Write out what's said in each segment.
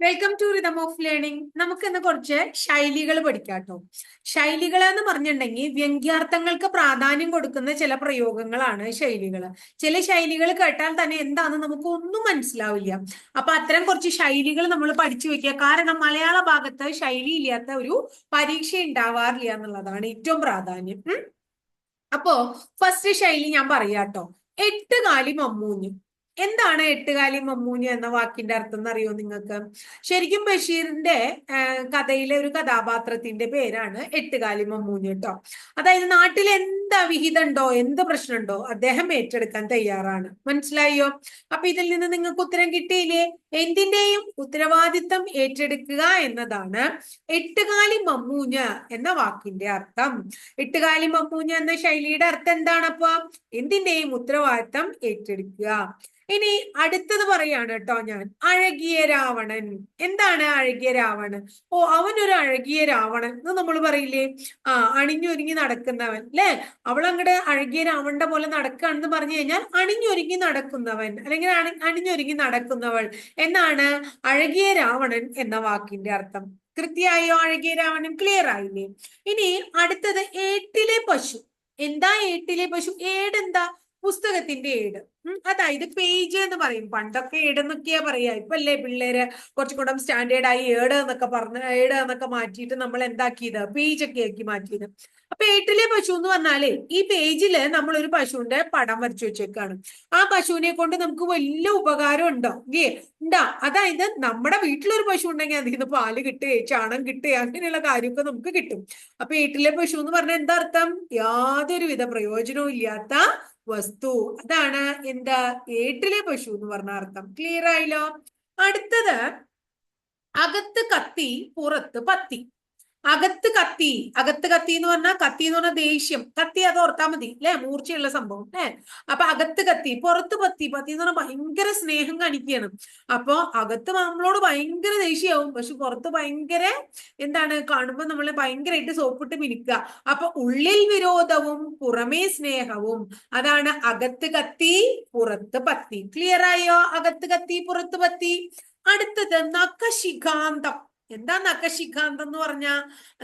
Welcome to rhythm of learning നമുക്ക് ഇന്ന് കുറച്ച് ശൈലികൾ പഠിക്കാം കേട്ടോ ശൈലികൾ എന്ന് പറഞ്ഞിട്ടുണ്ടെങ്കിൽ വ്യംഗ്യാർത്ഥങ്ങൾക്ക് പ്രാധാന്യം കൊടുക്കുന്ന ചില പ്രയോഗങ്ങളാണ് ശൈലികൾ ചില ശൈലികൾ കേട്ടാൽ തന്നെ എന്താണെന്ന് നമുക്ക് ഒന്നും മനസ്സിലാവില്ല. അപ്പൊ അത്തരം കുറച്ച് ശൈലികൾ നമ്മൾ പഠിച്ചു വെക്കുക. കാരണം മലയാള ഭാഗത്ത് ശൈലി ഇല്ലാത്ത ഒരു പരീക്ഷ ഉണ്ടാവാറില്ല എന്നുള്ളതാണ് ഏറ്റവും പ്രാധാന്യം. അപ്പോ ഫസ്റ്റ് ശൈലി ഞാൻ പറയാട്ടോ. എട്ട് കാലി മമ്മൂഞ്ഞ്. എന്താണ് എട്ടുകാലി മമ്മൂനി എന്ന വാക്കിന്റെ അർത്ഥം എന്നറിയോ നിങ്ങൾക്ക്? ശരിക്കും ബഷീറിന്റെ കഥയിലെ ഒരു കഥാപാത്രത്തിന്റെ പേരാണ് എട്ടുകാലി മമ്മൂനി കേട്ടോ അതായത് നാട്ടിൽ എന്ത് അവിഹിതമുണ്ടോ എന്ത് പ്രശ്നമുണ്ടോ? അദ്ദേഹം ഏറ്റെടുക്കാൻ തയ്യാറാണ്. മനസ്സിലായോ? അപ്പൊ ഇതിൽ നിന്ന് നിങ്ങൾക്ക് ഉത്തരം കിട്ടിയില്ലേ? എന്തിന്റെയും ഉത്തരവാദിത്തം ഏറ്റെടുക്കുക എന്നതാണ് എട്ടുകാലി മമ്മൂഞ്ഞ എന്ന വാക്കിന്റെ അർത്ഥം. എട്ടുകാലി മമ്മൂഞ്ഞ എന്ന ശൈലിയുടെ അർത്ഥം എന്താണപ്പോ എന്തിന്റെയും ഉത്തരവാദിത്തം ഏറ്റെടുക്കുക. ഇനി അടുത്തത് പറയാണ് കേട്ടോ ഞാൻ. അഴകിയ രാവണൻ. എന്താണ് അഴകിയ രാവണൻ? ഓ അവനൊരു അഴകിയ രാവണൻ എന്ന് നമ്മൾ പറയില്ലേ? ആ അണിഞ്ഞൊരുങ്ങി നടക്കുന്നവൻ അല്ലെ അവൾ അങ്ങോട്ട് അഴകിയ രാവണന്റെ പോലെ നടക്കുകയാണെന്ന് പറഞ്ഞു കഴിഞ്ഞാൽ അണിഞ്ഞൊരുങ്ങി നടക്കുന്നവൻ അല്ലെങ്കിൽ അണി അണിഞ്ഞൊരുങ്ങി നടക്കുന്നവൾ എന്നാണ് അഴകിയ രാവണൻ എന്ന വാക്കിന്റെ അർത്ഥം. കൃത്യമായോ അഴകിയ രാവണൻ? ക്ലിയർ ആയില്ലേ? ഇനി അടുത്തത് ഏട്ടിലെ പശു. എന്താ ഏട്ടിലെ പശു? ഏടെന്താ? പുസ്തകത്തിന്റെ ഏട് അതായത് പേജ് എന്ന് പറയും. പണ്ടൊക്കെ ഏട് എന്നൊക്കെയാ പറയാ. ഇപ്പൊ അല്ലേ പിള്ളേര് കുറച്ചും കൂടെ സ്റ്റാൻഡേർഡ് ആയി ഏട് എന്നൊക്കെ പറഞ്ഞ് ഏട് എന്നൊക്കെ മാറ്റിയിട്ട് നമ്മൾ എന്താക്കിയത്? പേജ് ഒക്കെ ആക്കി മാറ്റിയത്. അപ്പൊ ഏട്ടിലെ പശു എന്ന് പറഞ്ഞാലേ ഈ പേജിൽ നമ്മൾ ഒരു പശുവിന്റെ പടം വരച്ചു വെച്ചേക്കാണ്. ആ പശുവിനെ കൊണ്ട് നമുക്ക് വലിയ ഉപകാരം ഉണ്ടോ? ഇല്ലേ? ഉണ്ടാ? അതായത് നമ്മുടെ വീട്ടിലൊരു പശു ഉണ്ടെങ്കിൽ അതിൽ നിന്ന് പാൽ കിട്ടുകയെ ചാണം കിട്ടുകയെ അങ്ങനെയുള്ള കാര്യമൊക്കെ നമുക്ക് കിട്ടും. അപ്പൊ ഏട്ടിലെ പശു എന്ന് പറഞ്ഞാൽ എന്താ അർത്ഥം? യാതൊരുവിധ പ്രയോജനവും ഇല്ലാത്ത വസ്തു. അതാണ് എന്താ ഏട്ടിലെ പശു എന്ന് പറഞ്ഞ അർത്ഥം. ക്ലിയർ ആയില്ലോ? അടുത്തത് അകത്ത് കത്തി പുറത്ത് പത്തി. അകത്ത് കത്തി അകത്ത് കത്തി എന്ന് പറഞ്ഞാൽ കത്തി എന്ന് പറഞ്ഞാൽ ദേഷ്യം. കത്തി അത് ഓർത്താൽ മതി അല്ലെ? മൂർച്ചയുള്ള സംഭവം അല്ലെ? അപ്പൊ അകത്ത് കത്തി പുറത്ത് പത്തി പത്തി എന്ന് പറഞ്ഞാൽ ഭയങ്കര സ്നേഹം കാണിക്കുകയാണ്. അപ്പൊ അകത്ത് നമ്മളോട് ഭയങ്കര ദേഷ്യമാവും പക്ഷെ പുറത്ത് ഭയങ്കര എന്താണ് കാണുമ്പോൾ നമ്മളെ ഭയങ്കരമായിട്ട് സോപ്പിട്ട് മിനിക്കുക. അപ്പൊ ഉള്ളിൽ വിരോധവും പുറമേ സ്നേഹവും. അതാണ് അകത്ത് കത്തി പുറത്ത് പത്തി. ക്ലിയർ ആയോ? അകത്ത് കത്തി പുറത്ത് പത്തി. അടുത്തത് നഖശിഖാന്തം. എന്താ നഖശിഖാന്തം എന്ന് പറഞ്ഞ?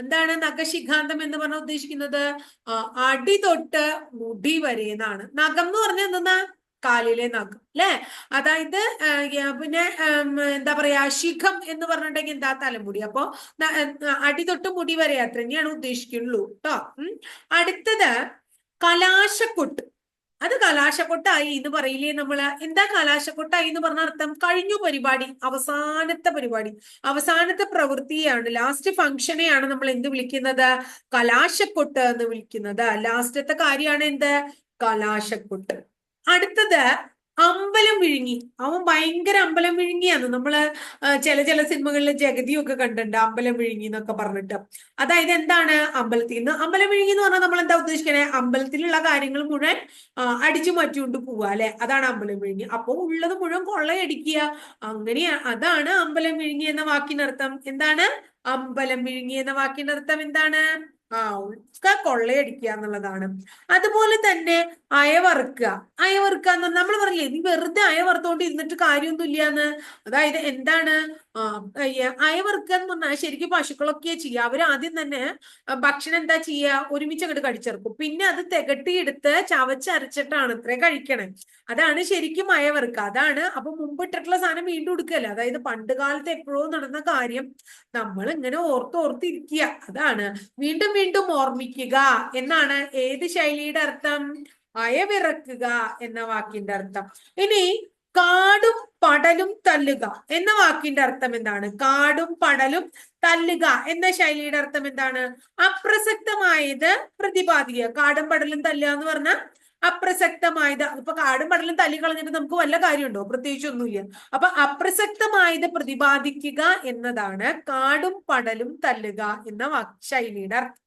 എന്താണ് നഖശിഖാന്തം എന്ന് പറഞ്ഞ ഉദ്ദേശിക്കുന്നത്? അടി തൊട്ട് മുടി വരെ എന്നാണ് നഖം എന്ന് പറഞ്ഞ എന്താ കാലിലെ നഖം അല്ലെ അതായത് പിന്നെ എന്താ പറയാ ശിഖം എന്ന് പറഞ്ഞിട്ടുണ്ടെങ്കിൽ എന്താ? തലമുടി. അപ്പൊ അടി തൊട്ട് മുടി വരെ അത്ര തന്നെയാണ് ഉദ്ദേശിക്കുള്ളൂ കേട്ടോ അടുത്തത് കലാശക്കൊട്ട്. അത് കലാശക്കൊട്ടായി എന്ന് പറയില്ലേ നമ്മൾ? എന്താ കലാശക്കൊട്ടായി എന്ന് പറഞ്ഞ അർത്ഥം? കഴിഞ്ഞു പരിപാടി അവസാനത്തെ പരിപാടി. അവസാനത്തെ പ്രവൃത്തിയാണ് ലാസ്റ്റ് ഫംഗ്ഷനെയാണ് നമ്മൾ എന്ത് വിളിക്കുന്നത്? കലാശക്കൊട്ട് എന്ന് വിളിക്കുന്നത്. ലാസ്റ്റത്തെ കാര്യമാണ് എന്ത് കലാശക്കൊട്ട്. അടുത്തത് അമ്പലം വിഴുങ്ങി. അവൻ ഭയങ്കര അമ്പലം വിഴുങ്ങിയാണ്. നമ്മൾ ചില ചില സിനിമകളിൽ ജഗതിയൊക്കെ കണ്ടിട്ടുണ്ട്. അമ്പലം വിഴുങ്ങി എന്നൊക്കെ പറഞ്ഞിട്ട്. അതായത് എന്താണ് അമ്പലത്തിൽ നിന്ന്? അമ്പലം വിഴുങ്ങി എന്ന് പറഞ്ഞാൽ നമ്മൾ എന്താ ഉദ്ദേശിക്കണേ? അമ്പലത്തിലുള്ള കാര്യങ്ങൾ മുഴുവൻ അടിച്ചു മാറ്റിക്കൊണ്ട് പോവുക അല്ലെ? അതാണ് അമ്പലം വിഴുങ്ങി. അപ്പൊ ഉള്ളത് മുഴുവൻ കൊള്ളയടിക്കുക. അങ്ങനെ അതാണ് അമ്പലം വിഴുങ്ങി എന്ന വാക്കിനർത്ഥം. എന്താണ്? അമ്പലം വിഴുങ്ങി എന്ന വാക്കിനർത്ഥം എന്താണ്? ആ ഒക്കെ കൊള്ളയടിക്കുക എന്നുള്ളതാണ് അതുപോലെ തന്നെ അയവറുക്കുക. അയവറുക്കുക എന്ന് നമ്മൾ പറഞ്ഞില്ലേ നീ വെറുതെ അയവറുത്തോണ്ട് ഇരുന്നിട്ട് കാര്യമൊന്നും ഇല്ലാന്ന് അതായത് എന്താണ്? അയവറുക്കുക എന്ന് പറഞ്ഞാൽ ശരിക്കും പശുക്കളൊക്കെയാ ചെയ്യുക. അവർ ആദ്യം തന്നെ ഭക്ഷണം എന്താ ചെയ്യുക? ഒരുമിച്ച് അങ്ങോട്ട് കടിച്ചെറുക്കും. പിന്നെ അത് തികട്ടിയെടുത്ത് ചവച്ചരച്ചിട്ടാണ് ഇത്രേ കഴിക്കണേ. അതാണ് ശരിക്കും അയവറുക്കുക. അതാണ് അപ്പൊ മുമ്പ് ഇട്ടിട്ടുള്ള സാധനം വീണ്ടും എടുക്കല്ല? അതായത് പണ്ട് കാലത്ത് എപ്പോഴോ നടന്ന കാര്യം. നമ്മൾ ഇങ്ങനെ ഓർത്ത് ഓർത്തിരിക്കുക അതാണ്. വീണ്ടും വീണ്ടും ഓർമ്മിക്കുക എന്നാണ് ഏത് ശൈലിയുടെ അർത്ഥം? അയവിറക്കുക എന്ന വാക്കിന്റെ അർത്ഥം. ഇനി കാടും പടലും തല്ലുക എന്ന വാക്കിന്റെ അർത്ഥം എന്താണ്? കാടും പടലും തല്ലുക എന്ന ശൈലിയുടെ അർത്ഥം എന്താണ്? അപ്രസക്തമായത് പ്രതിപാദിക്കുക. കാടും പടലും തല്ലുക എന്ന് പറഞ്ഞാൽ അപ്രസക്തമായത്. ഇപ്പൊ കാടും പടലും തല്ലി കളഞ്ഞിട്ട് നമുക്ക് വല്ല കാര്യമുണ്ടോ? പ്രത്യേകിച്ച് ഒന്നുമില്ല. അപ്പൊ അപ്രസക്തമായത് പ്രതിപാദിക്കുക എന്നതാണ് കാടും പടലും തല്ലുക എന്ന വാക് ശൈലിയുടെ അർത്ഥം.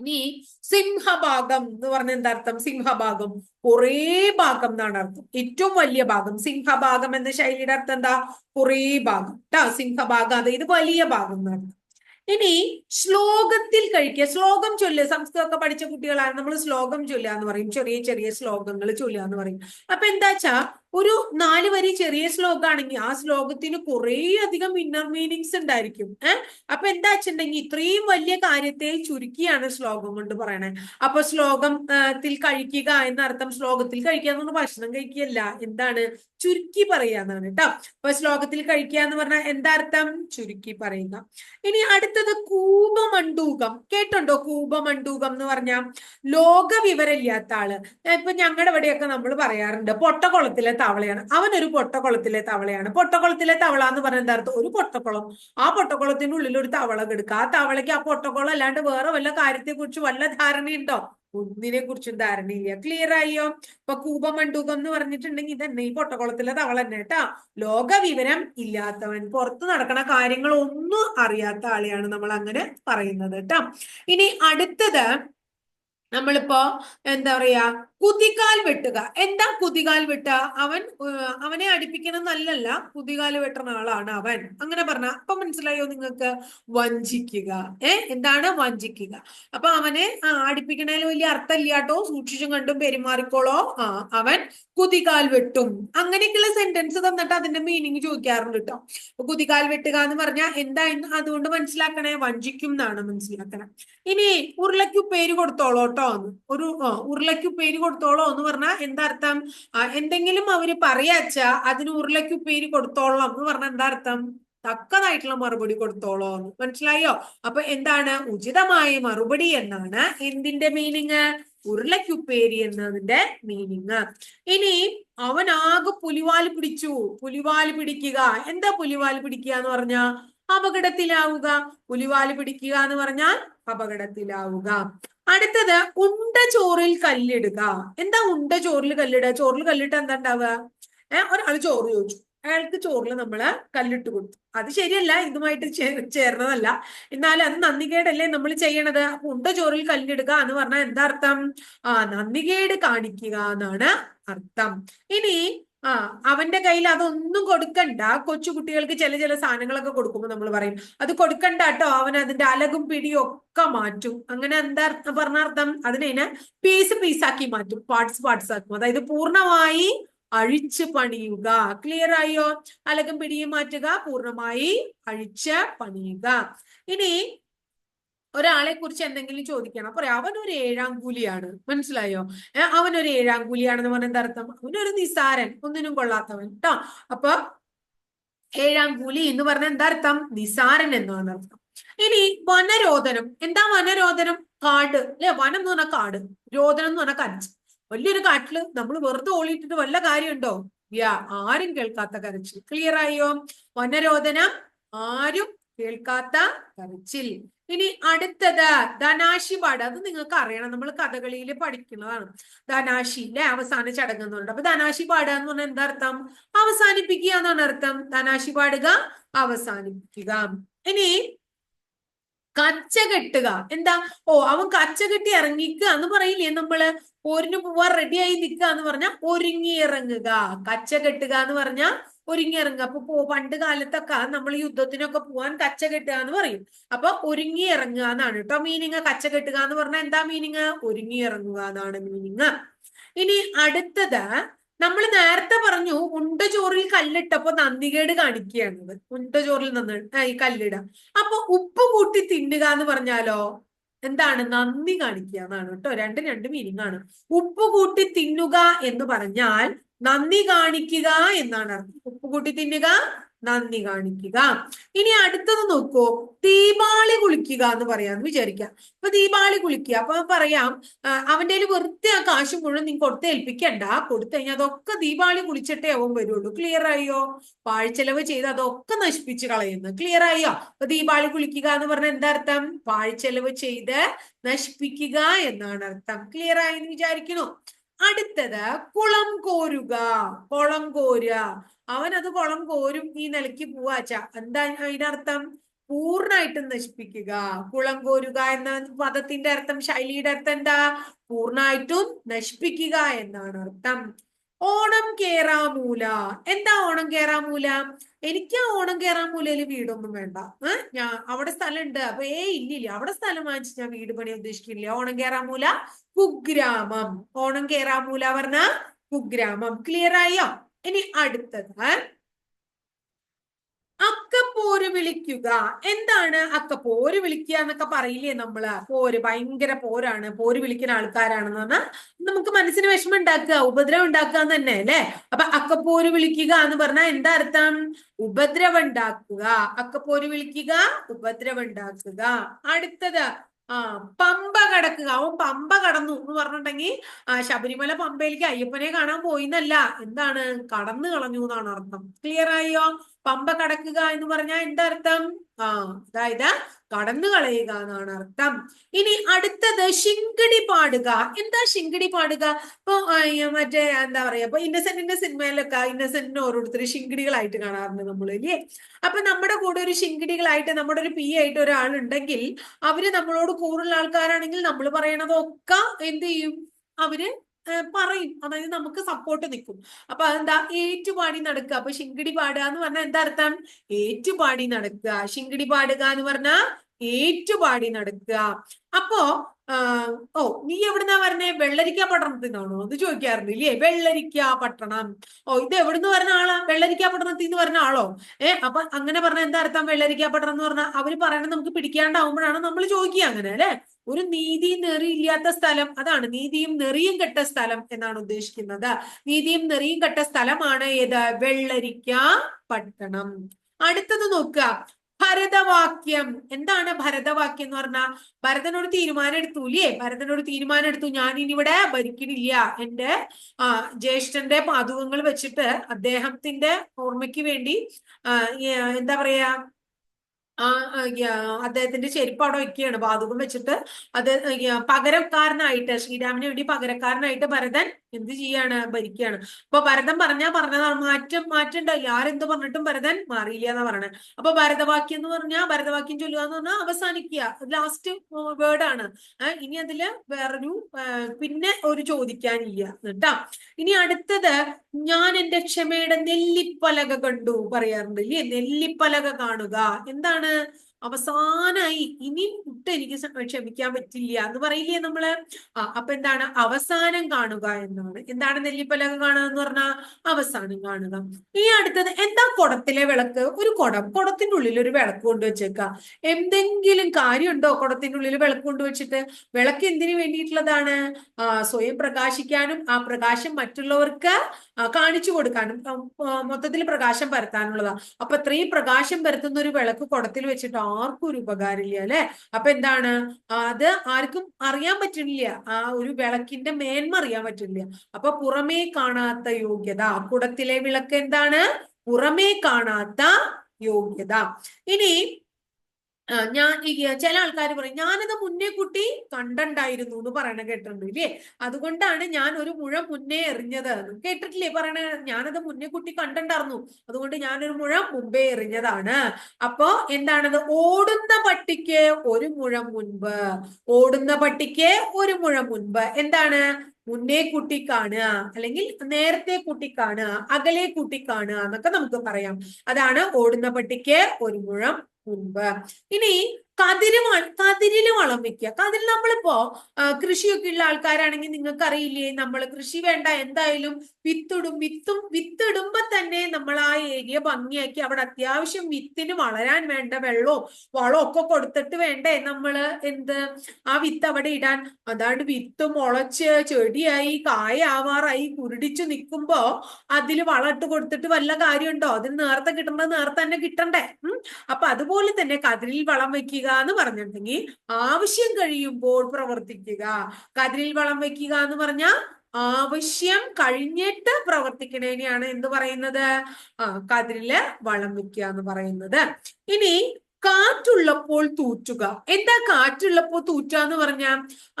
ഇനി സിംഹഭാഗം എന്ന് പറഞ്ഞ എന്താർത്ഥം സിംഹഭാഗം. കുറേ ഭാഗം എന്നാണ് അർത്ഥം. ഏറ്റവും വലിയ ഭാഗം. സിംഹഭാഗം എന്ന ശൈലിയുടെ അർത്ഥം എന്താ? കുറേ ഭാഗം. ട്ടാ സിംഹഭാഗം. അതായത് വലിയ ഭാഗം എന്നാണ്. ഇനി ശ്ലോകത്തിൽ കഴിക്കുക. ശ്ലോകം ചൊല്ലുക. സംസ്കൃതമൊക്കെ പഠിച്ച കുട്ടികളാണ്. നമ്മൾ ശ്ലോകം ചൊല്ലുക എന്ന് പറയും. ചെറിയ ചെറിയ ശ്ലോകങ്ങൾ ചൊല്ലുക എന്ന് പറയും. അപ്പൊ എന്താ വെച്ചാ ഒരു നാല് വരി ചെറിയ ശ്ലോകമാണെങ്കിൽ ആ ശ്ലോകത്തിന് കുറേ അധികം ഇന്നർ മീനിങ്സ് ഉണ്ടായിരിക്കും. ഏഹ് അപ്പൊ എന്താ വെച്ചിട്ടുണ്ടെങ്കിൽ ഇത്രയും വലിയ കാര്യത്തെ ചുരുക്കിയാണ് ശ്ലോകം കൊണ്ട് പറയണേ. അപ്പൊ ശ്ലോകം ആ, ത്തിൽ കഴിക്കുക എന്നർത്ഥം ശ്ലോകത്തിൽ കഴിക്കുക എന്ന് പറഞ്ഞാൽ ഭക്ഷണം കഴിക്കുകയല്ല. എന്താണ്? ചുരുക്കി പറയുക എന്നാണ് കേട്ടോ അപ്പൊ ശ്ലോകത്തിൽ കഴിക്കുക എന്ന് പറഞ്ഞാൽ എന്താ അർത്ഥം ചുരുക്കി പറയുക. ഇനി അടുത്തത് കൂപമണ്ടൂകം കേട്ടുണ്ടോ കൂപമണ്ടൂകം എന്ന് പറഞ്ഞാൽ ലോക വിവരമില്ലാത്ത ആൾ ഇപ്പൊ ഞങ്ങളുടെ ഇവിടെയൊക്കെ നമ്മൾ പറയാറുണ്ട് പൊട്ടക്കുളത്തിലെ തവളയാണ്. അവൻ ഒരു പൊട്ടക്കുളത്തിലെ തവളയാണ്. പൊട്ടക്കുളത്തിലെ തവള എന്ന് എന്താ അർത്ഥം? ഒരു പൊട്ടക്കുളം. ആ പൊട്ടക്കുളത്തിനുള്ളിൽ ഒരു തവള കെടുക്കുക ആ തവളയ്ക്ക് ആ പൊട്ടക്കുളം അല്ലാണ്ട് വേറെ വല്ല കാര്യത്തെ കുറിച്ച് വല്ല ധാരണയുണ്ടോ? ഒന്നിനെ കുറിച്ചും ധാരണയില്ല. ക്ലിയർ ആയോ? ഇപ്പൊ കൂപമണ്ടൂകം എന്ന് പറഞ്ഞിട്ടുണ്ടെങ്കിൽ ഇതന്നെ. ഈ പൊട്ടക്കുളത്തിലെ തവള തന്നെ കേട്ടാ. ലോക വിവരം ഇല്ലാത്തവൻ. പുറത്ത് നടക്കണ കാര്യങ്ങൾ ഒന്നും അറിയാത്ത ആളെയാണ് നമ്മൾ അങ്ങനെ പറയുന്നത് കേട്ടോ. ഇനി അടുത്തത് നമ്മളിപ്പോ എന്താ പറയാ കുതികാൽ വെട്ടുക. എന്താ കുതികാൽ വെട്ട അവൻ അവനെ അടിപ്പിക്കണം നല്ലല്ല. കുതികാൽ വെട്ടുന്ന ആളാണ് അവൻ. അങ്ങനെ പറഞ്ഞ അപ്പൊ മനസ്സിലായോ നിങ്ങൾക്ക്? വഞ്ചിക്കുക. ഏ എന്താണ് വഞ്ചിക്കുക? അപ്പൊ അവനെ അടിപ്പിക്കണേൽ വലിയ അർത്ഥമില്ലാട്ടോ. സൂക്ഷിച്ചും കണ്ടും പെരുമാറിക്കോളോ. ആ അവൻ കുതികാൽ വെട്ടും. അങ്ങനെയൊക്കെയുള്ള സെന്റൻസ് തന്നിട്ട് അതിന്റെ മീനിങ് ചോദിക്കാറുണ്ട് കേട്ടോ കുതികാൽ വെട്ടുക എന്ന് പറഞ്ഞാൽ എന്താ അതുകൊണ്ട് മനസ്സിലാക്കണേ? വഞ്ചിക്കും എന്നാണ് മനസ്സിലാക്കണേ. ഇനി ഉരുളയ്ക്കു പേര് കൊടുത്തോളോ കേട്ടോ ഒരു ഉരുളയ്ക്കു പേര് കൊടുത്തോളോ എന്ന് പറഞ്ഞാൽ എന്താ അർത്ഥം? എന്തെങ്കിലും അവർ പറയാച്ച അതിന് ഉരുളയ്ക്ക് പേര് കൊടുത്തോളാം എന്ന് പറഞ്ഞാൽ എന്താ അർത്ഥം? തക്കതായിട്ടുള്ള മറുപടി കൊടുത്തോളോ എന്ന്. മനസ്സിലായോ? അപ്പൊ എന്താണ്? ഉചിതമായ മറുപടി എന്നാണ് എന്തിന്റെ മീനിങ് ഉരുളയ്ക്കുപ്പേരി എന്നതിന്റെ മീനിങ് ഇനി അവനാകെ പുലിവാൽ പിടിച്ചു. പുലിവാൽ പിടിക്കുക. എന്താ പുലിവാൽ പിടിക്കുക എന്ന് പറഞ്ഞാ അപകടത്തിലാവുക. പുലിവാൽ പിടിക്കുക എന്ന് പറഞ്ഞാൽ അപകടത്തിലാവുക. അടുത്തത് ഉണ്ട ചോറിൽ കല്ലിടുക. എന്താ ഉണ്ട ചോറിൽ കല്ലിടുക? ചോറിൽ കല്ലിട്ട് എന്താ ഉണ്ടാവുക? ഏഹ് ഒരാൾ ചോറ് ചോദിച്ചു. അയാൾക്ക് ചോറിൽ നമ്മൾ കല്ലിട്ട് കൊടുത്തു. അത് ശരിയല്ല ഇതുമായിട്ട് ചേർന്നതല്ല. എന്നാൽ അത് നന്ദികേടല്ലേ നമ്മൾ ചെയ്യണത്? അപ്പൊ ഉണ്ട ചോറിൽ കല്ലിടുക എന്ന് പറഞ്ഞാൽ എന്താ അർത്ഥം? ആ നന്ദികേട് കാണിക്കുക എന്നാണ് അർത്ഥം. ഇനി ആ അവന്റെ കയ്യിൽ അതൊന്നും കൊടുക്കണ്ട. കൊച്ചുകുട്ടികൾക്ക് ചില ചില സാധനങ്ങളൊക്കെ കൊടുക്കുമ്പോൾ നമ്മൾ പറയും അത് കൊടുക്കണ്ട കേട്ടോ അവൻ അതിന്റെ അലകും പിടിയും ഒക്കെ മാറ്റും. അങ്ങനെ എന്താ അർത്ഥം പറഞ്ഞ അർത്ഥം? അതിനെ പീസ് പീസാക്കി മാറ്റും. പാർട്സ് പാർട്സ് ആക്കും. അതായത് പൂർണമായി അഴിച്ച് പണിയുക. ക്ലിയർ ആയോ? അലകും പിടിയും മാറ്റുക പൂർണമായി അഴിച്ച് പണിയുക. ഇനി ഒരാളെ കുറിച്ച് എന്തെങ്കിലും ചോദിക്കണം. പറയാം അവനൊരു ഏഴാം കൂലിയാണ്. മനസ്സിലായോ? അവൻ അവനൊരു ഏഴാം കൂലിയാണെന്ന് പറഞ്ഞ എന്താ അർത്ഥം? അവനൊരു നിസാരൻ ഒന്നിനും കൊള്ളാത്തവൻ. കേട്ടോ അപ്പൊ ഏഴാം കൂലി എന്ന് പറഞ്ഞ എന്താ അർത്ഥം? നിസാരൻ എന്നാണ് അർത്ഥം. ഇനി വനരോധനം എന്താ വനരോധനം കാട്. അല്ലെ? വനം എന്ന് പറഞ്ഞാൽ കാട്. രോദനം എന്ന് പറഞ്ഞാൽ കരച്ച് വലിയൊരു കാട്ടിൽ നമ്മൾ വെറുതെ ഓളിയിട്ടിട്ട് വല്ല കാര്യമുണ്ടോ? യാ ആരും കേൾക്കാത്ത കരച്ചിൽ. ക്ലിയർ ആയോ? വനരോധനം ആരും കേൾക്കാത്ത കരച്ചിൽ ഇനി അടുത്തത് ധനാശി പാട്. അത് നിങ്ങൾക്ക് അറിയണം. നമ്മൾ കഥകളിയിൽ പഠിക്കുന്നതാണ്. ധനാശിന്റെ അവസാന ചടങ്ങ് എന്ന് പറഞ്ഞിട്ട് അപ്പൊ ധനാശി പാടുക എന്ന് പറഞ്ഞാൽ എന്താ അർത്ഥം? അവസാനിപ്പിക്കുക എന്നാണ് അർത്ഥം. ധനാശി പാടുക അവസാനിപ്പിക്കുക. ഇനി കച്ച കെട്ടുക. എന്താ? ഓ അവൻ കച്ച കെട്ടി ഇറങ്ങിക്കുക എന്ന് പറയില്ലേ നമ്മൾ? പോരിന് പോവാൻ റെഡിയായി നിൽക്കുക എന്ന് പറഞ്ഞാൽ ഒരുങ്ങി ഇറങ്ങുക. കച്ച കെട്ടുക എന്ന് പറഞ്ഞാൽ ഒരുങ്ങി ഇറങ്ങുക. അപ്പൊ പണ്ട് കാലത്തൊക്കെ നമ്മൾ യുദ്ധത്തിനൊക്കെ പോവാൻ കച്ച കെട്ടുക എന്ന് പറയും. അപ്പൊ ഒരുങ്ങി ഇറങ്ങുക എന്നാണ് കേട്ടോ മീനിങ് കച്ച കെട്ടുക എന്ന് പറഞ്ഞാൽ എന്താ മീനിങ് ഒരുങ്ങി ഇറങ്ങുക എന്നാണ് മീനിങ് ഇനി അടുത്തത് നമ്മൾ നേരത്തെ പറഞ്ഞു ഉണ്ട ചോറിൽ കല്ലിട്ടപ്പോ നന്ദികേട് കാണിക്കുകയാണത്. ഉണ്ട ചോറിൽ നിന്ന് ഈ കല്ലിട അപ്പൊ ഉപ്പ് കൂട്ടി തിന്നുക എന്ന് പറഞ്ഞാലോ? എന്താണ്? നന്ദി കാണിക്കുക എന്നാണ് കേട്ടോ. രണ്ട് രണ്ട് മീനിങ് ആണ്. ഉപ്പ് കൂട്ടി തിന്നുക എന്ന് പറഞ്ഞാൽ നന്ദി കാണിക്കുക എന്നാണ് അർത്ഥം. ഉപ്പ് കൂട്ടി തിന്നുക നന്ദി കാണിക്കുക. ഇനി അടുത്തത് നോക്കൂ. ദീപാളി കുളിക്കുക എന്ന് പറയാന്ന് വിചാരിക്കാം അപ്പൊ ദീപാളി കുളിക്കുക. അപ്പൊ പറയാം അവന്റെ വെറുതെ ആ കാശ് മുഴുവൻ നീ കൊടുത്ത് ഏൽപ്പിക്കണ്ട. കൊടുത്തു കഴിഞ്ഞാൽ അതൊക്കെ ദീപാളി കുളിച്ചിട്ടേ അവൻ വരുള്ളൂ. ക്ലിയർ ആയോ? പാഴ്ചെലവ് ചെയ്ത് അതൊക്കെ നശിപ്പിച്ച് കളയുന്നു. ക്ലിയർ ആയോ? അപ്പൊ ദീപാളി കുളിക്കുക എന്ന് പറഞ്ഞ എന്താ അർത്ഥം? പാഴ്ചെലവ് ചെയ്ത് നശിപ്പിക്കുക എന്നാണ് അർത്ഥം. ക്ലിയർ ആയെന്ന് എന്ന് വിചാരിക്കുന്നു. അടുത്തത് കുളം കോരുക. കുളം കോരുക. അവൻ അത് കുളം കോരും ഈ നിലയ്ക്ക് പോവാച്ച എന്താ അതിനർത്ഥം? പൂർണമായിട്ടും നശിപ്പിക്കുക. കുളം കോരുക എന്ന പദത്തിന്റെ അർത്ഥം ശൈലിയുടെ അർത്ഥം എന്താ? പൂർണമായിട്ടും നശിപ്പിക്കുക എന്നാണ് അർത്ഥം. ഓണം കേറാമൂല. എന്താ ഓണം കേറാമൂല? എനിക്ക് ആ ഓണം കേറാമൂലയിൽ വീടൊന്നും വേണ്ട. ഏഹ് ഞാൻ അവിടെ സ്ഥലം ഉണ്ട് അപ്പൊ ഏ ഇല്ലില്ല. അവിടെ സ്ഥലം വാങ്ങിച്ച് ഞാൻ വീട് പണി ഉദ്ദേശിക്കുന്നില്ല. ഓണം കേറാമൂല. കുഗ്രാമം. ഓണം കേറാമൂല പറഞ്ഞ കുഗ്രാമം. ക്ലിയർ ആയോ? ഇനി അടുത്തത്. അക്കപ്പോര് വിളിക്കുക. എന്താണ് അക്കപ്പോര് വിളിക്കുക എന്നൊക്കെ പറയില്ലേ നമ്മൾ? പോര് ഭയങ്കര പോരാണ്. പോര് വിളിക്കുന്ന ആൾക്കാരാണെന്ന് പറഞ്ഞാൽ നമുക്ക് മനസ്സിന് വിഷമം ഉണ്ടാക്കുക ഉപദ്രവം ഉണ്ടാക്കുക എന്ന് തന്നെ അല്ലെ? അപ്പൊ അക്കപ്പോര് വിളിക്കുക എന്ന് പറഞ്ഞാൽ എന്താ അർത്ഥം? ഉപദ്രവം ഉണ്ടാക്കുക. അക്കപ്പോര് വിളിക്കുക ഉപദ്രവം ഉണ്ടാക്കുക. അടുത്തത് ആ പമ്പ കടക്കുക. അവൻ പമ്പ കടന്നു എന്ന് പറഞ്ഞിട്ടുണ്ടെങ്കിൽ ശബരിമല പമ്പയിലേക്ക് അയ്യപ്പനെ കാണാൻ പോയിന്നല്ല. എന്താണ്? കടന്നു കളഞ്ഞു എന്നാണ് അർത്ഥം. ക്ലിയർ ആയോ? പമ്പ കടക്കുക എന്ന് പറഞ്ഞാൽ എന്തർത്ഥം? ആ അതായത് കടന്നു കളയുക എന്നാണ് അർത്ഥം. ഇനി അടുത്തത് ശിങ്കിടി പാടുക. എന്താ ശിങ്കിടി പാടുക? ഇപ്പൊ മറ്റേ എന്താ പറയാ ഇപ്പൊ ഇന്നസെന്റിന്റെ സിനിമയിലൊക്കെ ഇന്നസെന്റിന് ഓരോരുത്തർ ശിങ്കിടികളായിട്ട് കാണാറുണ്ട് നമ്മൾ ഇല്ലേ? അപ്പൊ നമ്മുടെ കൂടെ ഒരു ശിങ്കിടികളായിട്ട് നമ്മുടെ ഒരു പി ആയിട്ട് ഒരാളുണ്ടെങ്കിൽ അവർ നമ്മളോട് കൂടുതൽ ആൾക്കാരാണെങ്കിൽ നമ്മൾ പറയണതൊക്കെ എന്ത് ചെയ്യും? അവർ പറയും. അതായത് നമുക്ക് സപ്പോർട്ട് നിൽക്കും. അപ്പൊ അതെന്താ? ഏറ്റുപാടി നടക്കുക. അപ്പൊ ശിങ്കിടി പാടുക എന്ന് പറഞ്ഞാൽ എന്താ അർത്ഥം? ഏറ്റുപാടി നടക്കുക. ശിങ്കിടി പാടുക എന്ന് പറഞ്ഞാൽ ഏറ്റുപാടി നടക്കുക. അപ്പോ ഓ നീ എവിടുന്നാ പറഞ്ഞേ വെള്ളരിക്ക പട്ടണത്തിൽ നിന്നാണോ? അത് ചോദിക്കാറുണ്ട് ഇല്ലേ വെള്ളരിക്ക പട്ടണം. ഓ ഇത് എവിടുന്ന് പറഞ്ഞ ആളാ? വെള്ളരിക്ക പട്ടണത്തിൽ നിന്ന് പറഞ്ഞ ആളോ? ഏ അപ്പൊ അങ്ങനെ പറഞ്ഞ എന്താ അർത്ഥം? വെള്ളരിക്ക പട്ടണം എന്ന് പറഞ്ഞാൽ അവർ പറയണത് നമുക്ക് പിടിക്കാണ്ടാവുമ്പോഴാണ് നമ്മൾ ചോദിക്കുക അങ്ങനെ അല്ലെ? ഒരു നീതി നെറി ഇല്ലാത്ത സ്ഥലം അതാണ് നീതിയും നെറിയും കെട്ട സ്ഥലം എന്നാണ് ഉദ്ദേശിക്കുന്നത്. നീതിയും നെറിയും കെട്ട സ്ഥലമാണ് ഏത്? വെള്ളരിക്ക പട്ടണം. അടുത്തത് നോക്കുക. ഭരതവാക്യം. എന്താണ് ഭരതവാക്യം എന്ന് പറഞ്ഞാൽ ഭരതനോട് തീരുമാനം എടുത്തു എടുത്തൂലേ ഭരതനോട് തീരുമാനം എടുത്തു ഞാൻ ഇനിവിടെ ഭരിക്കണില്ല. എന്റെ ആ ജ്യേഷ്ഠന്റെ പാതുകങ്ങൾ വെച്ചിട്ട് അദ്ദേഹത്തിന്റെ ഓർമ്മയ്ക്ക് വേണ്ടി എന്താ പറയാ അദ്ദേഹത്തിന്റെ ചെരുപ്പ് അവിടെ വെക്കുകയാണ്. പാതുകം വെച്ചിട്ട് അത് പകരക്കാരനായിട്ട് ശ്രീരാമന് വേണ്ടി പകരക്കാരനായിട്ട് ഭരതൻ എന്ത് ചെയ്യാണ്? ഭരിക്കുകയാണ്. അപ്പൊ ഭരതൻ പറഞ്ഞാ പറഞ്ഞതാണ് മാറ്റം മാറ്റം ആരെന്ത് പറഞ്ഞിട്ടും ഭരതൻ മാറിയില്ല എന്നാ പറയണത് അപ്പൊ ഭരതവാക്യം എന്ന് പറഞ്ഞാൽ ഭരതവാക്യം ചൊല്ലുക എന്ന് പറഞ്ഞാൽ അവസാനിക്കുക. ലാസ്റ്റ് വേർഡാണ് ഇനി അതിൽ വേറൊരു പിന്നെ ഒരു ചോദിക്കാനില്ല. കേട്ടാ. ഇനി അടുത്തത് ഞാൻ എന്റെ ക്ഷമയുടെ നെല്ലിപ്പലക കണ്ടു പറയാറുണ്ട്. ഇല്ലേ? നെല്ലിപ്പലക കാണുക. എന്താണ് അവസാനായി. ഇനി ഒട്ടും എനിക്ക് ക്ഷമിക്കാൻ പറ്റില്ല. എന്ന് പറയില്ലേ നമ്മൾ? അപ്പൊ എന്താണ്? അവസാനം കാണുക എന്നാണ്. എന്താണ് നെല്ലിപ്പലക കാണുക എന്ന് പറഞ്ഞാൽ അവസാനം കാണുക. ഇനി അടുത്തത് എന്താ കുടത്തിലെ വിളക്ക്? ഒരു കുടം. കുടത്തിന്റെ ഉള്ളിൽ ഒരു വിളക്ക് കൊണ്ടുവച്ചേക്ക എന്തെങ്കിലും കാര്യമുണ്ടോ കുടത്തിന്റെ ഉള്ളിൽ വിളക്ക് കൊണ്ടുവച്ചിട്ട് വിളക്ക് എന്തിനു വേണ്ടിയിട്ടുള്ളതാണ്? സ്വയം പ്രകാശിക്കാനും ആ പ്രകാശം മറ്റുള്ളവർക്ക് കാണിച്ചു കൊടുക്കാനും മൊത്തത്തിൽ പ്രകാശം പരത്താനുള്ളതാ. അപ്പൊ ഇത്രയും പ്രകാശം പരത്തുന്ന ഒരു വിളക്ക് കുടത്തിൽ വെച്ചിട്ട് ആർക്കും ഒരു ഉപകാരമില്ല അല്ലെ? അപ്പൊ എന്താണ്? അത് ആർക്കും അറിയാൻ പറ്റുന്നില്ല. ആ ഒരു വിളക്കിന്റെ മേന്മ അറിയാൻ പറ്റുന്നില്ല. അപ്പൊ പുറമേ കാണാത്ത യോഗ്യത കുടത്തിലെ വിളക്ക് എന്താണ്? പുറമേ കാണാത്ത യോഗ്യത. ഇനി ഞാൻ ചില ആൾക്കാർ പറയും ഞാനത് മുന്നേ കുട്ടി കണ്ടുണ്ടായിരുന്നു എന്ന് പറയണ കേട്ടിട്ടുണ്ട് ഇല്ലേ? അതുകൊണ്ടാണ് ഞാൻ ഒരു മുഴ മുന്നേ എറിഞ്ഞത്. കേട്ടിട്ടില്ലേ? പറയണ ഞാനത് മുന്നേ കുട്ടി കണ്ടുണ്ടായിരുന്നു അതുകൊണ്ട് ഞാനൊരു മുഴ മുമ്പേ എറിഞ്ഞതാണ്. അപ്പോ എന്താണത്? ഓടുന്ന പട്ടിക്ക് ഒരു മുഴ മുൻപ്. ഓടുന്ന പട്ടിക്ക് ഒരു മുഴ മുൻപ്. എന്താണ്? മുന്നേ കുട്ടി കാണുക. അല്ലെങ്കിൽ നേരത്തെ കുട്ടി കാണുക. അകലെ കുട്ടി കാണുക എന്നൊക്കെ നമുക്ക് പറയാം. അതാണ് ഓടുന്ന പട്ടിക്ക് ഒരു മുഴം മുൻപ് ഇനി കതിര് കതിരിൽ വളം വെക്കുക. കതിരിൽ നമ്മളിപ്പോ കൃഷിയൊക്കെ ഉള്ള ആൾക്കാരാണെങ്കിൽ നിങ്ങൾക്ക് അറിയില്ലേ നമ്മൾ കൃഷി വേണ്ട എന്തായാലും വിത്തിടും വിത്തും വിത്തിടുമ്പോ തന്നെ നമ്മൾ ആ ഏരിയ ഭംഗിയാക്കി അവിടെ അത്യാവശ്യം വിത്തിന് വളരാൻ വേണ്ട വെള്ളവും വളവും ഒക്കെ കൊടുത്തിട്ട് വേണ്ടേ നമ്മൾ എന്ത് ആ വിത്ത് അവിടെ ഇടാൻ. അതാണ്ട് വിത്ത് മുളച്ച് ചെടിയായി കായാവാറായി കുരുടിച്ചു നിൽക്കുമ്പോ അതിൽ വളമിട്ട് കൊടുത്തിട്ട് വല്ല കാര്യമുണ്ടോ? അതിന് നേരത്തെ കിട്ടേണ്ടത് നേരത്തെ തന്നെ കിട്ടണ്ടേ? അപ്പൊ അതുപോലെ തന്നെ കതിരിൽ വളം വെക്കുക എന്ന് പറഞ്ഞിട്ടുണ്ടെങ്കിൽ ആവശ്യം കഴിയുമ്പോൾ പ്രവർത്തിക്കുക. കതിരിൽ വളം വെക്കുക എന്ന് പറഞ്ഞാൽ ആവശ്യം കഴിഞ്ഞിട്ട് പ്രവർത്തിക്കണേനെയാണ് എന്ത് പറയുന്നത്? ആ കതിരിൽ വളം വെക്കുക എന്ന് പറയുന്നത്. ഇനി കാറ്റുള്ളപ്പോൾ തൂറ്റുക. എന്താ കാറ്റുള്ളപ്പോൾ തൂറ്റുക എന്ന് പറഞ്ഞാൽ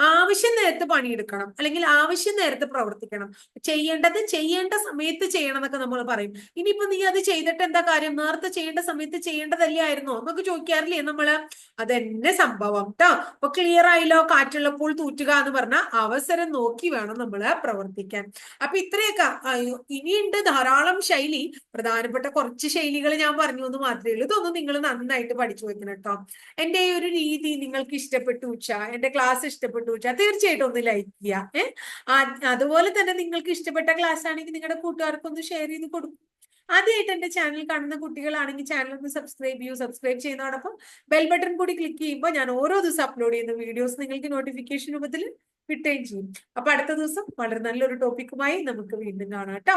ആവശ്യം നേരത്ത് പണിയെടുക്കണം. അല്ലെങ്കിൽ ആവശ്യം നേരത്ത് പ്രവർത്തിക്കണം. ചെയ്യേണ്ടത് ചെയ്യേണ്ട സമയത്ത് ചെയ്യണം എന്നൊക്കെ നമ്മൾ പറയും. ഇനിയിപ്പോ നീ അത് ചെയ്തിട്ട് എന്താ കാര്യം? നേരത്തെ ചെയ്യേണ്ട സമയത്ത് ചെയ്യേണ്ടതല്ലേ ആയിരുന്നോ? എന്നൊക്കെ ചോദിക്കാറില്ലേ നമ്മൾ? അതെന്നെ സംഭവം കേട്ടോ അപ്പൊ ക്ലിയർ ആയില്ലോ കാറ്റുള്ളപ്പോൾ തൂറ്റുക എന്ന് പറഞ്ഞാൽ അവസരം നോക്കി വേണം നമ്മൾ പ്രവർത്തിക്കാൻ. അപ്പൊ ഇത്രയൊക്കെ ഇനിയുണ്ട് ധാരാളം ശൈലി. പ്രധാനപ്പെട്ട കുറച്ച് ശൈലികൾ ഞാൻ പറഞ്ഞു എന്ന് മാത്രമേ ഉള്ളൂ. ഇതൊന്നും നിങ്ങൾ നന്നായിട്ട് പഠിച്ചു വെക്കണം കേട്ടോ എന്റെ ഈ ഒരു രീതി നിങ്ങൾക്ക് ഇഷ്ടപ്പെട്ടു ഉച്ച? എന്റെ ക്ലാസ് ഇഷ്ടപ്പെട്ടു ഉച്ച? തീർച്ചയായിട്ടും ഒന്ന് ലൈക്ക് ചെയ്യുക ഏഹ് അതുപോലെ തന്നെ നിങ്ങൾക്ക് ഇഷ്ടപ്പെട്ട ക്ലാസ് ആണെങ്കിൽ നിങ്ങളുടെ കൂട്ടുകാർക്ക് ഒന്ന് ഷെയർ ചെയ്ത് കൊടുക്കും ആദ്യമായിട്ട് എന്റെ ചാനൽ കാണുന്ന കുട്ടികളാണെങ്കിൽ ചാനൽ ഒന്ന് സബ്സ്ക്രൈബ് ചെയ്യൂ. സബ്സ്ക്രൈബ് ചെയ്യുന്നതോടൊപ്പം ബെൽ ബട്ടൺ കൂടി ക്ലിക്ക് ചെയ്യുമ്പോൾ ഞാൻ ഓരോ ദിവസം അപ്ലോഡ് ചെയ്യുന്ന വീഡിയോസ് നിങ്ങൾക്ക് നോട്ടിഫിക്കേഷൻ രൂപത്തിൽ കിട്ടുകയും ചെയ്യും. അപ്പൊ അടുത്ത ദിവസം വളരെ നല്ലൊരു ടോപ്പിക്കുമായി നമുക്ക് വീണ്ടും കാണാം കേട്ടോ